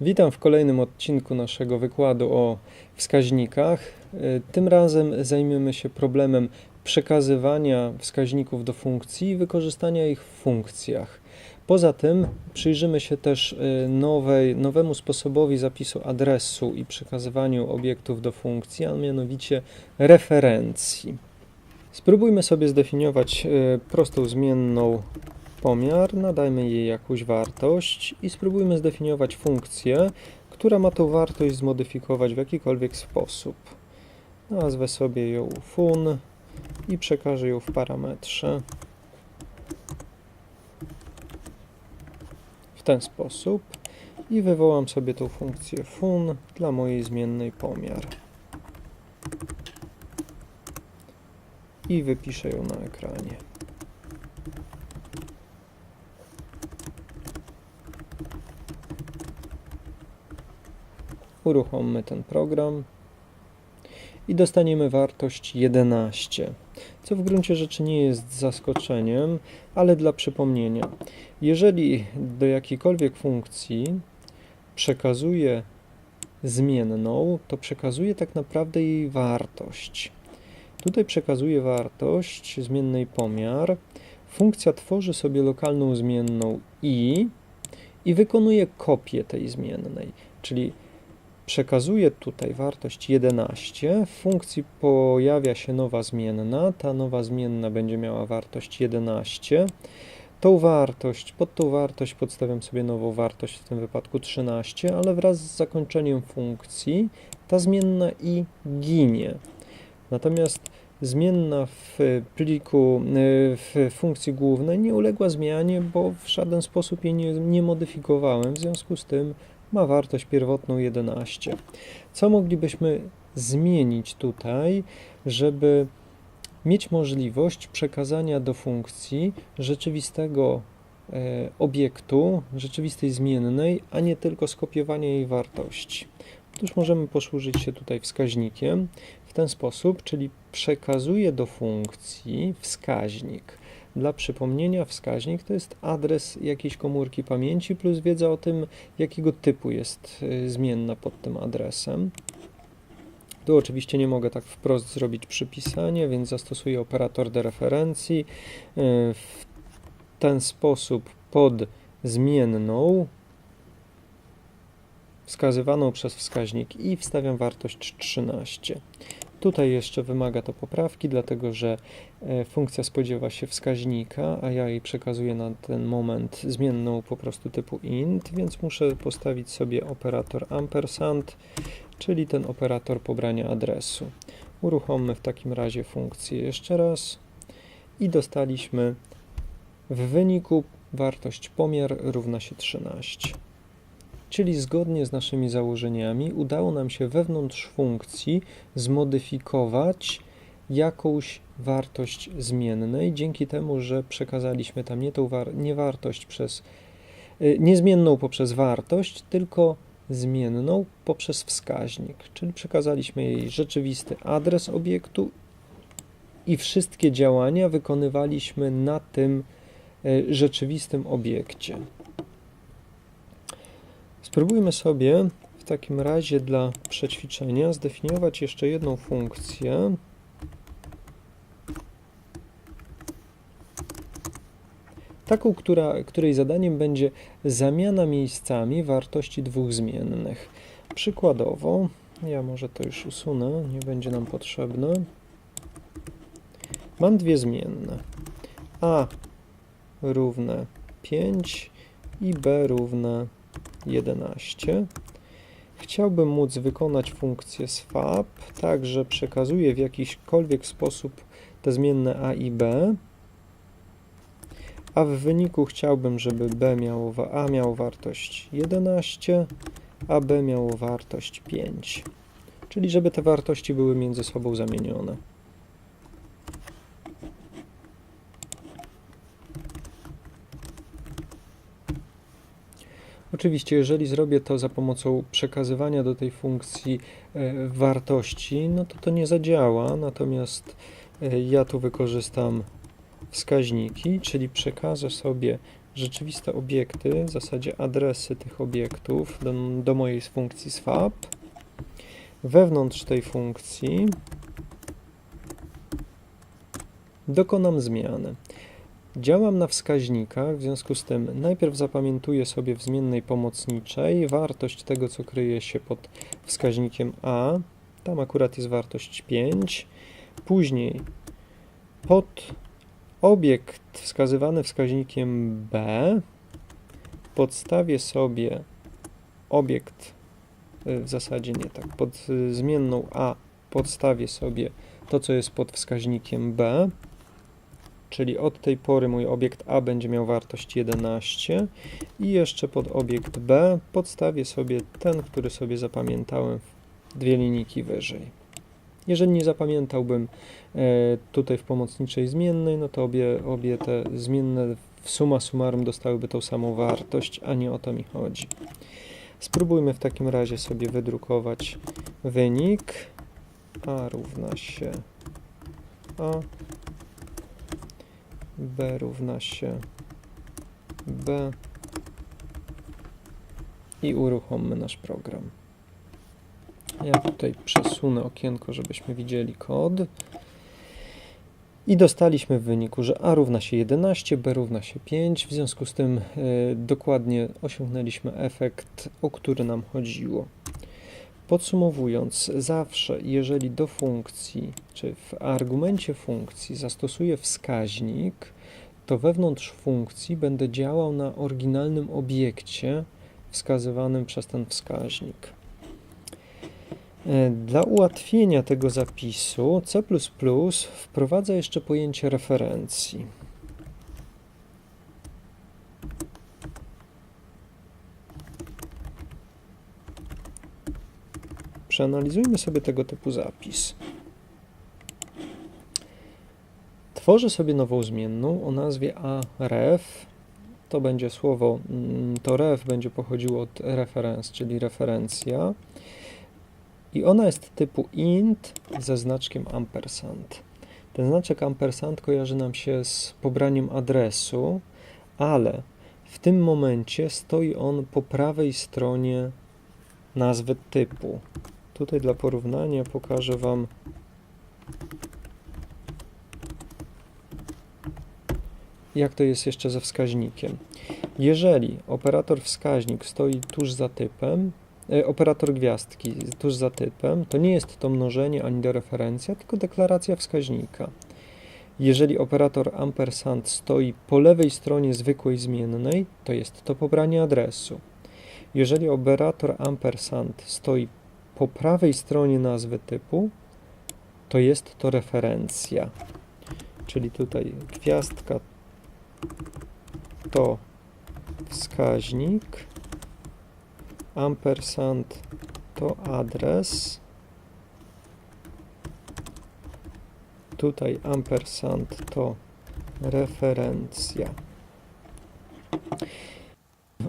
Witam w kolejnym odcinku naszego wykładu o wskaźnikach. E, Tym razem zajmiemy się problemem przekazywania wskaźników do funkcji i wykorzystania ich w funkcjach. Poza tym przyjrzymy się też e, nowej, nowemu sposobowi zapisu adresu i przekazywaniu obiektów do funkcji, a mianowicie referencji. Spróbujmy sobie zdefiniować e, prostą zmienną pomiar, nadajmy jej jakąś wartość i spróbujmy zdefiniować funkcję, która ma tą wartość zmodyfikować w jakikolwiek sposób. Nazwę sobie ją fun i przekażę ją w parametrze. W ten sposób i wywołam sobie tą funkcję fun dla mojej zmiennej pomiar. I wypiszę ją na ekranie. Uruchommy ten program i dostaniemy wartość 11, co w gruncie rzeczy nie jest zaskoczeniem, ale dla przypomnienia. Jeżeli do jakiejkolwiek funkcji przekazuję zmienną, to przekazuję tak naprawdę jej wartość. Tutaj przekazuję wartość zmiennej pomiar. Funkcja tworzy sobie lokalną zmienną i i wykonuje kopię tej zmiennej, czyli przekazuję tutaj wartość 11, w funkcji pojawia się nowa zmienna, ta nowa zmienna będzie miała wartość 11. Tą wartość, pod tą wartość podstawiam sobie nową wartość, w tym wypadku 13, ale wraz z zakończeniem funkcji ta zmienna i ginie. Natomiast zmienna w pliku, w funkcji głównej nie uległa zmianie, bo w żaden sposób jej nie, nie modyfikowałem, w związku z tym ma wartość pierwotną 11. Co moglibyśmy zmienić tutaj, żeby mieć możliwość przekazania do funkcji rzeczywistego e, obiektu, rzeczywistej zmiennej, a nie tylko skopiowania jej wartości? Otóż możemy posłużyć się tutaj wskaźnikiem w ten sposób, czyli przekazuję do funkcji wskaźnik. Dla przypomnienia, wskaźnik to jest adres jakiejś komórki pamięci plus wiedza o tym, jakiego typu jest y, zmienna pod tym adresem. Tu oczywiście nie mogę tak wprost zrobić przypisanie, więc zastosuję operator dereferencji. Y, W ten sposób pod zmienną wskazywaną przez wskaźnik i wstawiam wartość 13. Tutaj jeszcze wymaga to poprawki, dlatego że e, funkcja spodziewa się wskaźnika, a ja jej przekazuję na ten moment zmienną po prostu typu int, więc muszę postawić sobie operator ampersand, czyli ten operator pobrania adresu. Uruchommy w takim razie funkcję jeszcze raz i dostaliśmy w wyniku wartość pomiar równa się 13. Czyli zgodnie z naszymi założeniami udało nam się wewnątrz funkcji zmodyfikować jakąś wartość zmiennej, dzięki temu, że przekazaliśmy tam nie tą war- nie wartość przez y, niezmienną poprzez wartość, tylko zmienną poprzez wskaźnik, czyli przekazaliśmy jej rzeczywisty adres obiektu i wszystkie działania wykonywaliśmy na tym y, rzeczywistym obiekcie. Spróbujmy sobie w takim razie dla przećwiczenia zdefiniować jeszcze jedną funkcję. Taką, która, której zadaniem będzie zamiana miejscami wartości dwóch zmiennych. Przykładowo, ja może to już usunę, nie będzie nam potrzebne. Mam dwie zmienne. A równe 5 i b równe 11. Chciałbym móc wykonać funkcję swap, tak że przekazuję w jakiśkolwiek sposób te zmienne a i b, a w wyniku chciałbym, żeby b miało, a miało wartość 11, a b miało wartość 5. Czyli żeby te wartości były między sobą zamienione. Oczywiście, jeżeli zrobię to za pomocą przekazywania do tej funkcji e, wartości, no to to nie zadziała, natomiast e, ja tu wykorzystam wskaźniki, czyli przekażę sobie rzeczywiste obiekty, w zasadzie adresy tych obiektów do, do mojej funkcji swap. Wewnątrz tej funkcji dokonam zmiany. Działam na wskaźnikach, w związku z tym najpierw zapamiętuję sobie w zmiennej pomocniczej wartość tego, co kryje się pod wskaźnikiem A. Tam akurat jest wartość 5. Później pod obiekt wskazywany wskaźnikiem B podstawię sobie obiekt, y, w zasadzie nie tak, pod y, zmienną A podstawię sobie to, co jest pod wskaźnikiem B, czyli od tej pory mój obiekt A będzie miał wartość 11 i jeszcze pod obiekt B podstawię sobie ten, który sobie zapamiętałem dwie linijki wyżej. Jeżeli nie zapamiętałbym e, tutaj w pomocniczej zmiennej, no to obie, obie te zmienne w suma summarum dostałyby tą samą wartość, a nie o to mi chodzi. Spróbujmy w takim razie sobie wydrukować wynik a równa się a b równa się b i uruchommy nasz program. Ja tutaj przesunę okienko, żebyśmy widzieli kod. I dostaliśmy w wyniku, że a równa się 11, b równa się 5. W związku z tym y, dokładnie osiągnęliśmy efekt, o który nam chodziło. Podsumowując, zawsze jeżeli do funkcji, czy w argumencie funkcji zastosuję wskaźnik, to wewnątrz funkcji będę działał na oryginalnym obiekcie wskazywanym przez ten wskaźnik. E, dla ułatwienia tego zapisu C wprowadza jeszcze pojęcie referencji. Przeanalizujmy sobie tego typu zapis. Tworzę sobie nową zmienną o nazwie aref. To będzie słowo, mm, to ref będzie pochodziło od reference, czyli referencja i ona jest typu int ze znaczkiem ampersand. Ten znaczek ampersand kojarzy nam się z pobraniem adresu, ale w tym momencie stoi on po prawej stronie nazwy typu. Tutaj dla porównania pokażę Wam jak to jest jeszcze ze wskaźnikiem. Jeżeli operator wskaźnik stoi tuż za typem, E, operator gwiazdki tuż za typem, to nie jest to mnożenie ani dereferencja, tylko deklaracja wskaźnika. Jeżeli operator ampersand stoi po lewej stronie zwykłej zmiennej, to jest to pobranie adresu. Jeżeli operator ampersand stoi po prawej stronie nazwy typu, to jest to referencja. Czyli tutaj gwiazdka to wskaźnik, ampersand to adres. Tutaj ampersand to referencja.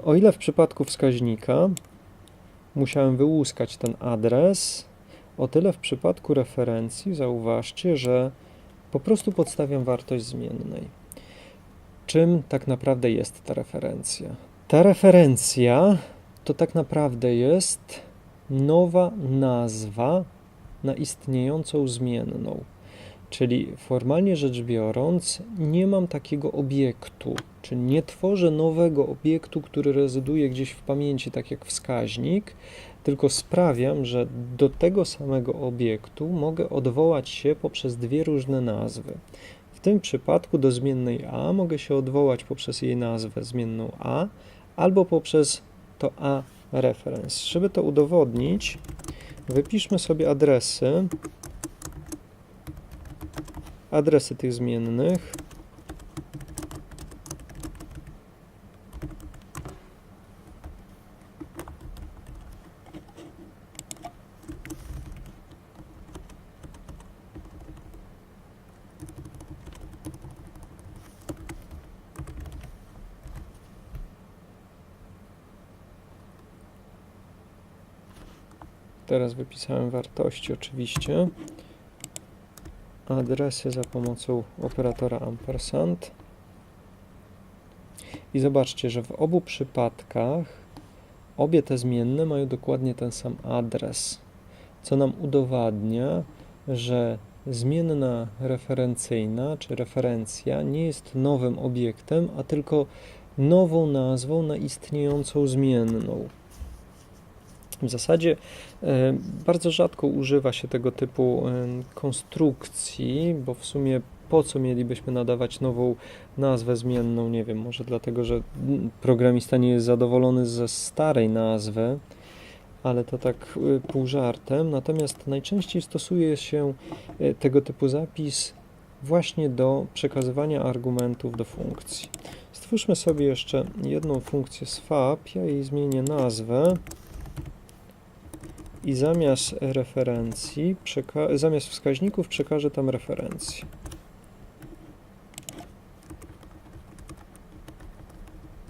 O ile w przypadku wskaźnika musiałem wyłuskać ten adres, o tyle w przypadku referencji zauważcie, że po prostu podstawiam wartość zmiennej. Czym tak naprawdę jest ta referencja? Ta referencja to tak naprawdę jest nowa nazwa na istniejącą zmienną. Czyli formalnie rzecz biorąc, nie mam takiego obiektu, czyli nie tworzę nowego obiektu, który rezyduje gdzieś w pamięci, tak jak wskaźnik, tylko sprawiam, że do tego samego obiektu mogę odwołać się poprzez dwie różne nazwy. W tym przypadku do zmiennej a mogę się odwołać poprzez jej nazwę zmienną a albo poprzez to A reference. Żeby to udowodnić, wypiszmy sobie adresy, adresy tych zmiennych. Teraz wypisałem wartości oczywiście. Adresy za pomocą operatora ampersand. I zobaczcie, że w obu przypadkach obie te zmienne mają dokładnie ten sam adres, co nam udowadnia, że zmienna referencyjna czy referencja nie jest nowym obiektem, a tylko nową nazwą na istniejącą zmienną. W zasadzie e, bardzo rzadko używa się tego typu e, konstrukcji, bo w sumie po co mielibyśmy nadawać nową nazwę zmienną? Nie wiem, może dlatego, że programista nie jest zadowolony ze starej nazwy, ale to tak e, pół żartem. Natomiast najczęściej stosuje się tego typu zapis właśnie do przekazywania argumentów do funkcji. Stwórzmy sobie jeszcze jedną funkcję swap, ja jej zmienię nazwę i zamiast referencji, zamiast wskaźników przekażę tam referencję.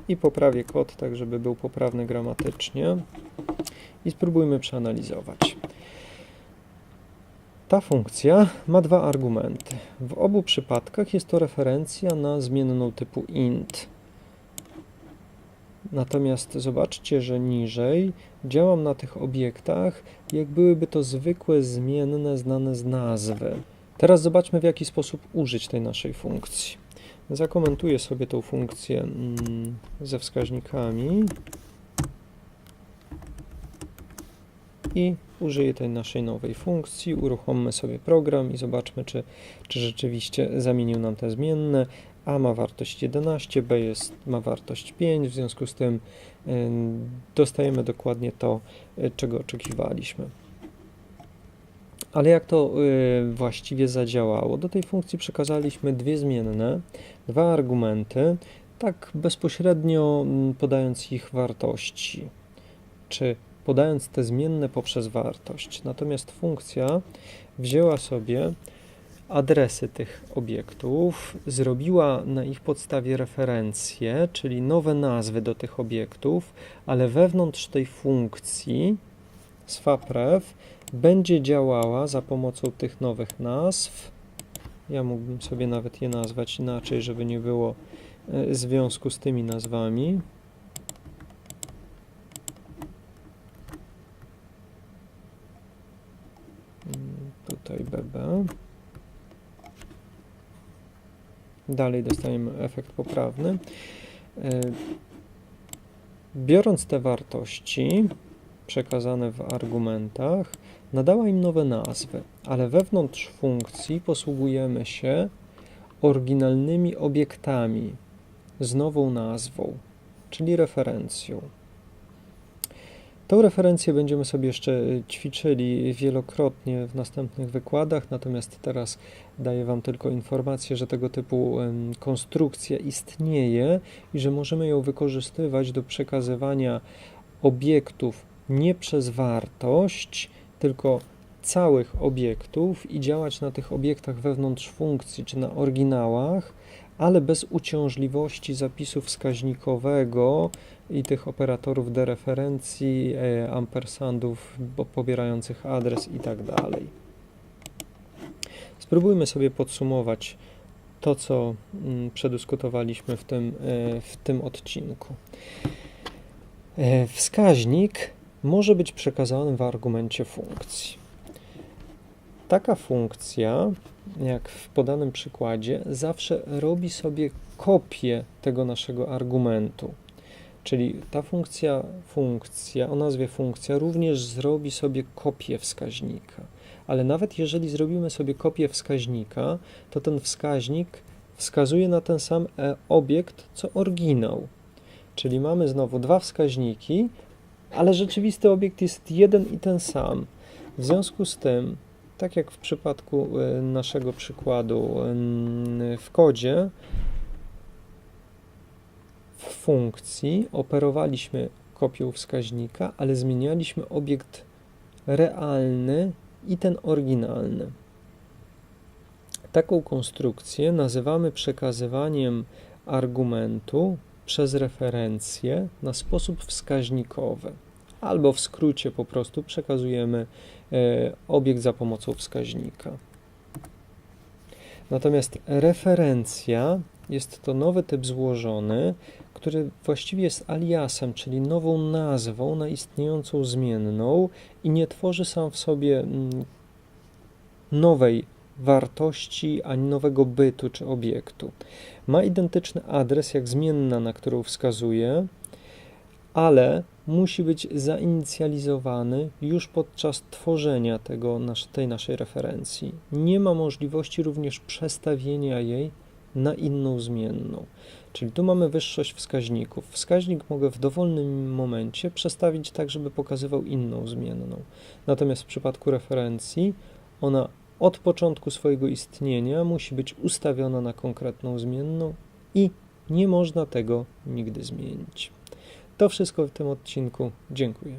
I poprawię kod tak, żeby był poprawny gramatycznie. I spróbujmy przeanalizować. Ta funkcja ma dwa argumenty. W obu przypadkach jest to referencja na zmienną typu int. Natomiast zobaczcie, że niżej działam na tych obiektach, jak byłyby to zwykłe zmienne znane z nazwy. Teraz zobaczmy, w jaki sposób użyć tej naszej funkcji. Zakomentuję sobie tą funkcję mm, ze wskaźnikami i użyję tej naszej nowej funkcji, uruchommy sobie program i zobaczmy, czy, czy rzeczywiście zamienił nam te zmienne. A ma wartość 11, B jest, ma wartość 5, w związku z tym y, dostajemy dokładnie to, y, czego oczekiwaliśmy. Ale jak to y, właściwie zadziałało? Do tej funkcji przekazaliśmy dwie zmienne, dwa argumenty, tak bezpośrednio podając ich wartości, czy podając te zmienne poprzez wartość. Natomiast funkcja wzięła sobie adresy tych obiektów, zrobiła na ich podstawie referencje, czyli nowe nazwy do tych obiektów, ale wewnątrz tej funkcji swapref będzie działała za pomocą tych nowych nazw. Ja mógłbym sobie nawet je nazwać inaczej, żeby nie było e, związku z tymi nazwami. Dalej dostajemy efekt poprawny. E, biorąc te wartości przekazane w argumentach, nadała im nowe nazwy, ale wewnątrz funkcji posługujemy się oryginalnymi obiektami z nową nazwą, czyli referencją. Tą referencję będziemy sobie jeszcze y, ćwiczyli wielokrotnie w następnych wykładach, natomiast teraz daję Wam tylko informację, że tego typu konstrukcja istnieje i że możemy ją wykorzystywać do przekazywania obiektów nie przez wartość, tylko całych obiektów i działać na tych obiektach wewnątrz funkcji czy na oryginałach, ale bez uciążliwości zapisu wskaźnikowego i tych operatorów dereferencji, e, ampersandów pobierających adres i tak dalej. Spróbujmy sobie podsumować to, co mm, przedyskutowaliśmy w tym, e, w tym odcinku. E, wskaźnik może być przekazany w argumencie funkcji. Taka funkcja, jak w podanym przykładzie, zawsze robi sobie kopię tego naszego argumentu. Czyli ta funkcja, funkcja o nazwie funkcja również zrobi sobie kopię wskaźnika. Ale nawet jeżeli zrobimy sobie kopię wskaźnika, to ten wskaźnik wskazuje na ten sam e, obiekt co oryginał. Czyli mamy znowu dwa wskaźniki, ale rzeczywisty obiekt jest jeden i ten sam. W związku z tym, tak jak w przypadku e, naszego przykładu w kodzie, w funkcji operowaliśmy kopią wskaźnika, ale zmienialiśmy obiekt realny i ten oryginalny. Taką konstrukcję nazywamy przekazywaniem argumentu przez referencję na sposób wskaźnikowy, albo w skrócie po prostu przekazujemy e, obiekt za pomocą wskaźnika. Natomiast referencja Jest to nowy typ złożony, który właściwie jest aliasem, czyli nową nazwą na istniejącą zmienną i nie tworzy sam w sobie mm, nowej wartości ani nowego bytu czy obiektu. Ma identyczny adres jak zmienna, na którą wskazuje, ale musi być zainicjalizowany już podczas tworzenia tego, tej naszej referencji. Nie ma możliwości również przestawienia jej na inną zmienną. Czyli tu mamy wyższość wskaźników. Wskaźnik mogę w dowolnym momencie przestawić tak, żeby pokazywał inną zmienną. Natomiast w przypadku referencji ona od początku swojego istnienia musi być ustawiona na konkretną zmienną i nie można tego nigdy zmienić. To wszystko w tym odcinku. Dziękuję.